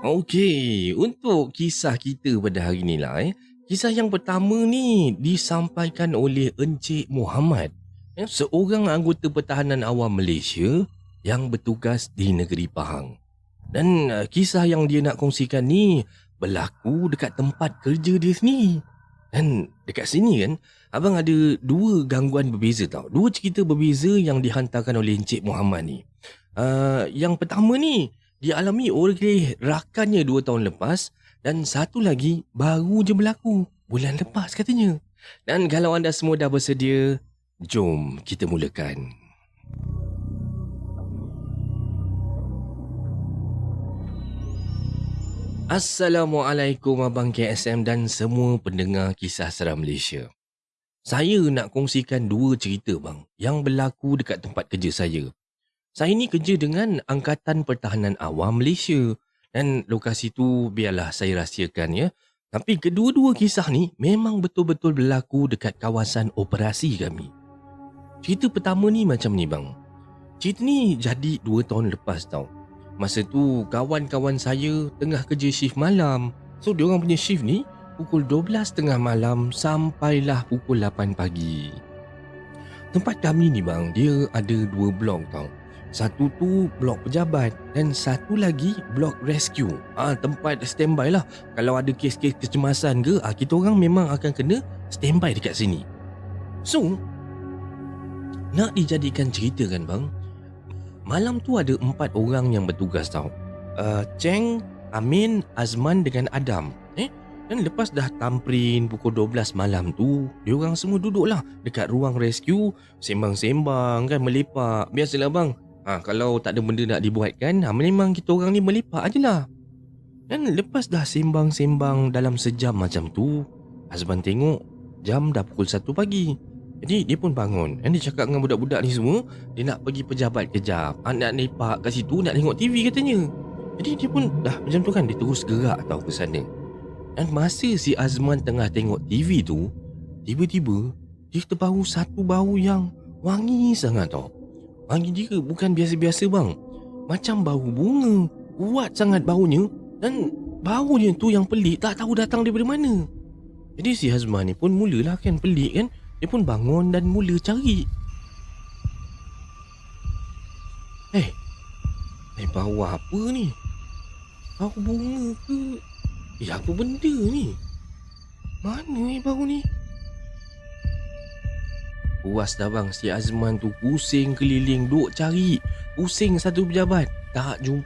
Okey, untuk kisah kita pada hari ni lah eh. Kisah yang pertama ni disampaikan oleh Encik Muhammad. Eh, seorang anggota pertahanan awam Malaysia yang bertugas di negeri Pahang. Dan uh, kisah yang dia nak kongsikan ni berlaku dekat tempat kerja dia sendiri. Dan dekat sini kan, abang ada dua gangguan berbeza tau. Dua cerita berbeza yang dihantarkan oleh Encik Muhammad ni. Uh, yang pertama ni, dialami oleh rakannya dua tahun lepas dan satu lagi baru je berlaku bulan lepas katanya. Dan kalau anda semua dah bersedia, jom kita mulakan. Assalamualaikum Abang KSM dan semua pendengar kisah seram Malaysia. Saya nak kongsikan dua cerita bang yang berlaku dekat tempat kerja saya. Saya ni kerja dengan Angkatan Pertahanan Awam Malaysia dan lokasi tu biarlah saya rahsiakan ya. Tapi kedua-dua kisah ni memang betul-betul berlaku dekat kawasan operasi kami. Cerita pertama ni macam ni bang. Cerita ni jadi dua tahun lepas tau. Masa tu kawan-kawan saya tengah kerja shift malam. So diorang punya shift ni pukul 12 tengah malam sampailah pukul 8 pagi. Tempat kami ni bang, dia ada dua blok tau. Satu tu blok pejabat dan satu lagi blok rescue. Ah tempat standby lah. Kalau ada kes-kes kecemasan ke, ah kita orang memang akan kena standby dekat sini. So, nak dijadikan cerita kan bang, Malam tu ada empat orang yang bertugas tau. Uh, Cheng, Amin, Azman dengan Adam. Eh? Dan lepas dah tamprin pukul 12 malam tu, diorang semua duduklah dekat ruang rescue, sembang-sembang kan, melepak. Biasalah bang, ha, kalau tak ada benda nak dibuat kan, ha, memang kita orang ni melepak aje lah. Dan lepas dah sembang-sembang dalam sejam macam tu, Azman tengok jam dah pukul 1 pagi. Jadi dia pun bangun. Dan dia cakap dengan budak-budak ni semua Dia nak pergi pejabat kejap. Ah, Nak lepak kat situ Nak tengok TV katanya. Jadi dia pun dah macam tu kan Dia terus gerak tau ke sana. Dan masa si Azman tengah tengok TV tu Tiba-tiba Dia terbaru satu bau yang Wangi sangat tau Wangi dia bukan biasa-biasa bang Macam bau bunga Kuat sangat baunya Dan bau dia tu yang pelik Tak tahu datang daripada mana Jadi si Azman ni pun mulalah kan pelik kan dia pun bangun dan mula cari. Eh, eh bau apa ni? Bau bunga ke? Eh, apa benda ni? Mana ni bau ni? Puas dah bang, si Azman tu pusing keliling duk cari. Pusing satu pejabat. Tak jumpa